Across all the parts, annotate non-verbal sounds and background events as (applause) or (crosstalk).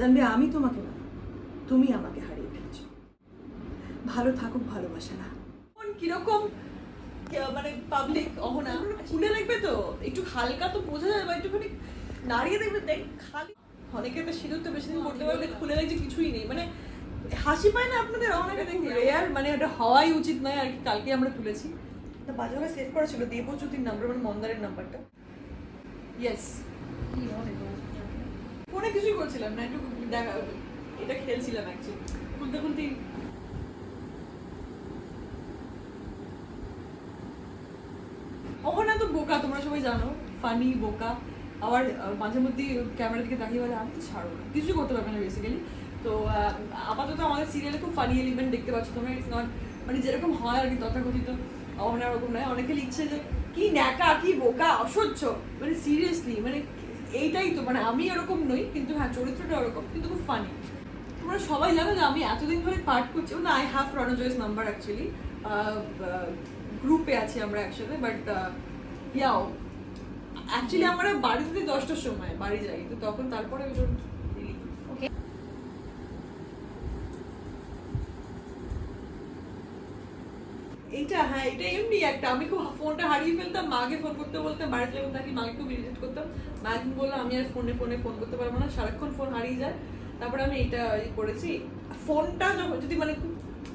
জানবে আমি তোমাকে না তুমি আমাকে হারিয়ে ফেলেছো। ভালো থাকুক ভালোবাসা না। কীরকম? মানে পাবলিক অহনা। খুলে দেখবে তো। একটু হালকা তো বোঝা যায় বা একটুখানি নাড়িয়ে দেখবে। দেখ খালি অনেকে তো সিঁদুর তো বেশি দিন পড়তে পারলে খুলে দেখছে কিছুই নেই। মানে হাসি পায় না আপনাদের? অনেকে দেখে রেয়ার মানে ওটা হওয়াই উচিত নয় আর কি কালকে আমরা তুলেছি। তা বাজেভাবে সেভ করা ছিল দেবজ্যোতির নাম্বার মানে মন্দারের নাম্বারটা ইয়েস ফোনে কিছুই করছিলাম না, একটু এটা খেলছিলাম অ্যাকচুয়ালি খুলতে খুলতেই অহনা তো বোকা, তোমরা সবাই জানো। ফানি, বোকা। আবার মাঝে মধ্যে ক্যামেরার দিকে তাকিয়ে বলে, আমি তো ছাড়বো না। কিছু করতে পারবে না বেসিক্যালি তো আপাতত আমাদের সিরিয়ালে খুব ফানি এলিমেন্ট দেখতে পাচ্ছ তোমরা। ইটস নট মানে যেরকম হয় আর কি তথাকথিত। অহনা ওরকম নয়। অনেকের ইচ্ছে যে, কি ন্যাকা, কি বোকা, অসহ্য। মানে সিরিয়াসলি মানে এইটাই তো মানে আমি এরকম নই, কিন্তু হ্যাঁ চরিত্রটা ওরকম, কিন্তু খুব ফানি তোমরা সবাই জানো যে আমি এতদিন ধরে পার্ট করছি না আই হ্যাভ রণজয়েস নাম্বার অ্যাকচুয়ালি গ্রুপে আছি আমরা একসাথে বাট ইয়াও অ্যাকচুয়ালি আমরা বাড়িতে দশটার সময়, বাড়ি যাই, তো তখন তারপরে ওই এইটা হ্যাঁ এটা এমনি একটা। আমি খুব ফোনটা হারিয়ে ফেলতাম, মাকে ফোন করতে বলতাম, বাড়িতে যখন থাকি, মাকে খুব ইরিটেট করতাম। মা একদিন বলল, আমি আর ফোনে ফোনে ফোন করতে পারব না, সারাক্ষণ ফোন হারিয়ে যায়। তারপরে আমি এটা ই করেছি। ফোনটা যখন, যদি মানে খুব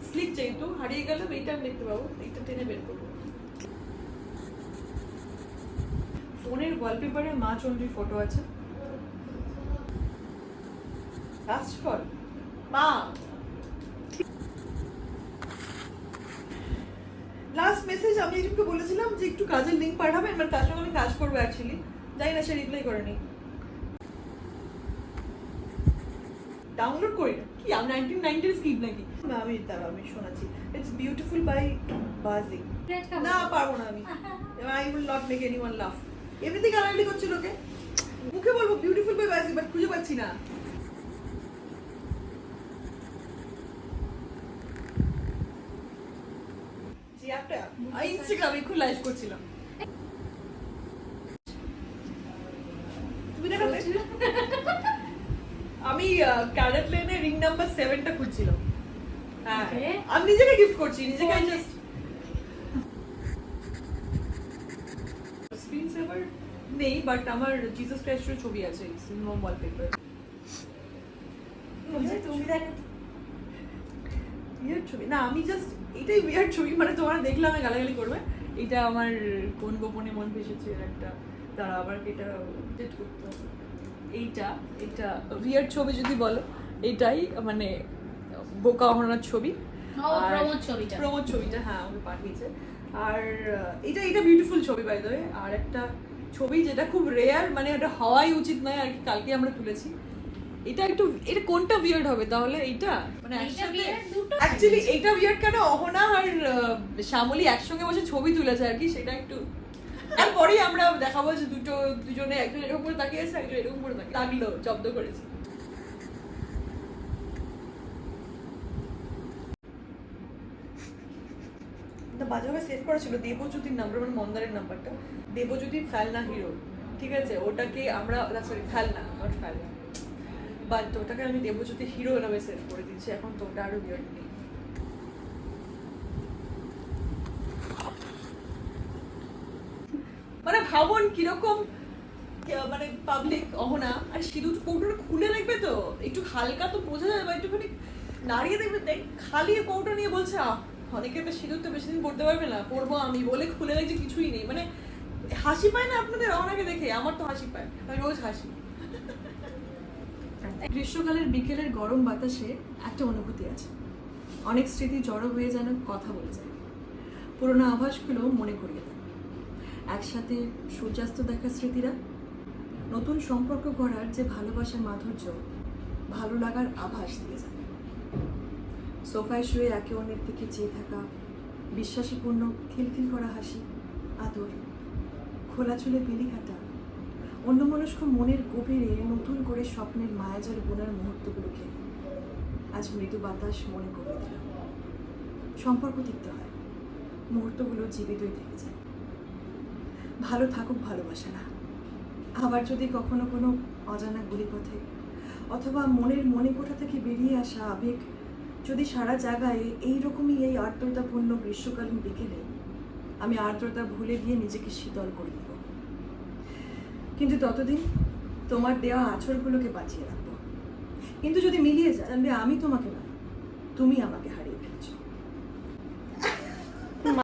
স্লিপ চাইতো হারিয়ে গেলে এইটা আমি দেখতে পাবো। এইটা টেনে বের করব। ফোনের ওয়ালপেপারে মা চন্ডীর ফটো আছে। লাস্ট কল মা লাস্ট মেসেজ আমি একজনকে বলেছিলাম যে একটু কাজের লিঙ্ক পাঠাবেন মানে তার সঙ্গে আমি কাজ করব অ্যাকচুয়ালি জানি না সে রিপ্লাই করেনি ডাউনলোড করি না। কি আমি নাইনটিন নাইনটির স্কিপ নাকি? না আমি দাঁড়া আমি শোনাচ্ছি। ইটস বিউটিফুল বাই বাজি না পারব না আমি। I will not make anyone laugh এমনিতেই গালাগালি করছে লোকে। মুখে বলব বিউটিফুল বাই বাজি বাট খুঁজে পাচ্ছি না। জি একটা ইনস্টাগ্রামে খুব লাইভ করছিলাম। তুমি দেখালে (laughs) আমি ক্যারেট লেনে রিং নাম্বার সেভেনটা খুঁজছিলাম। হ্যাঁ আমি নিজেকে গিফট করছি নিজেকে জাস্ট স্ক্রিন সেভার নেই বাট আমার জিসাস ক্রাইস্টের ছবি আছে সিনেমা ওয়ালপেপার তুমি দেখো ছবি? না আমি জাস্ট এটাই উইয়ার্ড ছবি মানে তোমরা দেখলে আমি গালাগালি করবে। এটা আমার কোন গোপনে মন ভেসেছে একটা তারা আবার এটা ডেট করতে হবে। এইটা এটা উইয়ার্ড ছবি যদি বলো এটাই মানে বোকা অহনার ছবি। প্রমোদ ছবিটা। হ্যাঁ আমাকে পাঠিয়েছে। আর এটা এটা বিউটিফুল ছবি বাই দ্য আর একটা ছবি যেটা খুব রেয়ার মানে ওটা হওয়াই উচিত নয় আর কি কালকে আমরা তুলেছি। এটা একটু এটা কোনটা উইয়ার্ড হবে? তাহলে এইটা? মানে অ্যাকচুয়ালি এইটা উইয়ার্ড কেন? অহনা আর আহ, শ্যামলী একসঙ্গে বসে ছবি তুলেছে আর কি সেটা একটু তারপরেই আমরা দেখাবো যে দুটো দুজনে একজন এরকম করে তাকিয়ে আছে একজন এরকম করে তাকিয়ে লাগল জব্দ করেছে। এটা বাজেভাবে সেভ করা ছিল দেবজ্যোতির নাম্বার মানে মন্দারের নাম্বারটা দেবজ্যোতির ফেলনা হিরো ঠিক আছে? ওটাকে আমরা সরি ফেলনা নট ফেলনা। বাট ওটাকে আমি দেবজ্যোতি হিরো নামে সেভ করে দিচ্ছি এখন তো ওটা আরও বিয়ার্ড নেই। মানে ভাবুন কীরকম মানে পাবলিক অহনা, আর সিঁদুর কৌটোটা খুলে দেখবে তো, একটু হালকা তো বোঝা যায় বা একটুখানি নাড়িয়ে দেখবে, দেখ, খালি কৌটো নিয়ে বলছে, আহ, অনেকে তো সিঁদুর তো বেশি দিন পড়তে পারবে না, পড়ব আমি, বলে খুলে দেখছে, কিছুই নেই। মানে হাসি পায় না আপনাদের অনেকে দেখে? আমার তো হাসি পায়, আমি রোজ হাসি। গ্রীষ্মকালের বিকেলের গরম বাতাসে একটা অনুভূতি আছে। অনেক স্মৃতি জড়ো হয়ে যেন কথা বলে যায়। পুরোনো আভাসগুলো মনে করিয়ে দেয়। একসাথে সূর্যাস্ত দেখা স্মৃতিরা, নতুন সম্পর্ক গড়ার যে ভালোবাসার মাধুর্য, ভালো লাগার আভাস দিয়ে যায়। সোফায় শুয়ে একে অন্যের দিকে চেয়ে থাকা, বিশ্বাসীপূর্ণ খিলখিল করা হাসি, আদর, খোলা চুলে বেলি কাটা অন্যমনস্ক মনের গভীরে নতুন করে স্বপ্নের মায়াজাল বোনার মুহূর্তগুলোকে আজ মৃদু বাতাস মনে করে দিল। সম্পর্ক তিক্ত হয়। মুহূর্তগুলো জীবিতই থেকে যায়। ভালো থাকুক ভালোবাসা না আবার যদি কখনো কোনো অজানা গুলিপথে অথবা মনের মনে কোথা থেকে বেরিয়ে আসা আবেগ যদি সারা জায়গায় এইরকমই এই আর্দ্রতাপূর্ণ গ্রীষ্মকালীন বিকেলে আমি আর্দ্রতা ভুলে গিয়ে নিজেকে শীতল করে দেব। কিন্তু ততদিন তোমার দেওয়া আছরগুলোকে বাঁচিয়ে রাখব। কিন্তু যদি মিলিয়ে যায় আমি তোমাকে না, তুমি আমাকে হারিয়ে